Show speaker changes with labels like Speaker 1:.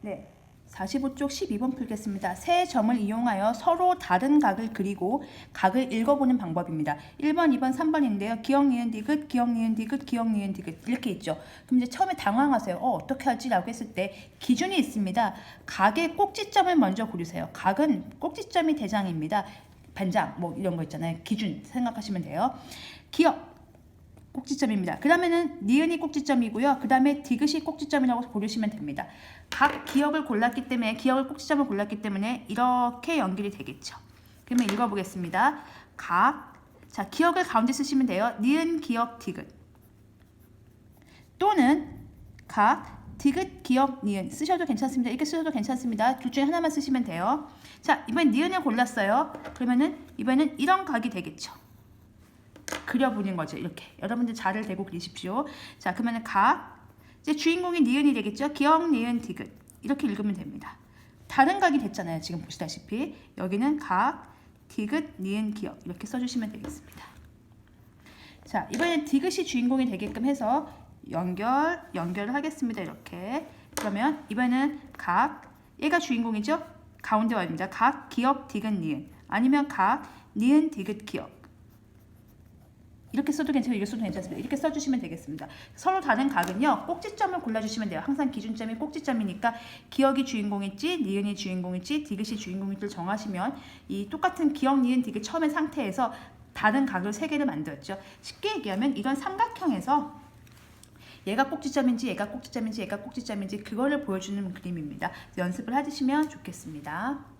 Speaker 1: 네. 45쪽 12번 풀겠습니다. 세 점을 이용하여 서로 다른 각을 그리고 각을 읽어보는 방법입니다. 1번, 2번, 3번인데요. 기억, 니은, 디귿, 기억, 니은, 디귿, 기억, 니은, 디귿 이렇게 있죠. 그럼 이제 처음에 당황하세요. 어, 어떻게 하지? 라고 했을 때 기준이 있습니다. 각의 꼭지점을 먼저 고르세요. 각은 꼭지점이 대장입니다. 반장 뭐 이런 거 있잖아요. 기준 생각하시면 돼요. 기억 꼭지점입니다. 그 다음에는 니은이 꼭지점이고요. 그 다음에 디귿이 꼭지점이라고 고르시면 됩니다. 각 기억을 골랐기 때문에 기억을 꼭지점을 골랐기 때문에 이렇게 연결이 되겠죠. 그러면 읽어보겠습니다. 각, 자 기억을 가운데 쓰시면 돼요. 니은, 기억, 디귿 또는 각, 디귿, 기억, 니은 쓰셔도 괜찮습니다. 이렇게 쓰셔도 괜찮습니다. 둘 중에 하나만 쓰시면 돼요. 자 이번엔 니은을 골랐어요. 그러면은 이번에는 이런 각이 되겠죠. 그려보는 거죠. 이렇게 여러분들 자를 대고 그리십시오. 자 그러면은 각 이제 주인공이 니은이 되겠죠. 기억, 니은, 디귿 이렇게 읽으면 됩니다. 다른 각이 됐잖아요. 지금 보시다시피 여기는 각, 디귿, 니은, 기억 이렇게 써주시면 되겠습니다. 자 이번엔 디귿이 주인공이 되게끔 해서 연결 연결을 하겠습니다. 이렇게 그러면 이번에는 각 얘가 주인공이죠. 가운데 와입니다. 각, 기억, 디귿, 니은 아니면 각, 니은, 디귿, 기억 이렇게 써도 괜찮고 이렇게 써도 괜찮습니다. 이렇게 써주시면 되겠습니다. 서로 다른 각은요 꼭지점을 골라주시면 돼요. 항상 기준점이 꼭지점이니까 기억이 주인공일지 니은이 주인공일지 디귿이 주인공일지를 정하시면 이 똑같은 기억 니은 디귿 처음의 상태에서 다른 각을 세 개를 만들었죠. 쉽게 얘기하면 이런 삼각형에서 얘가 꼭지점인지 얘가 꼭지점인지 얘가 꼭지점인지 그거를 보여주는 그림입니다. 연습을 해주시면 좋겠습니다.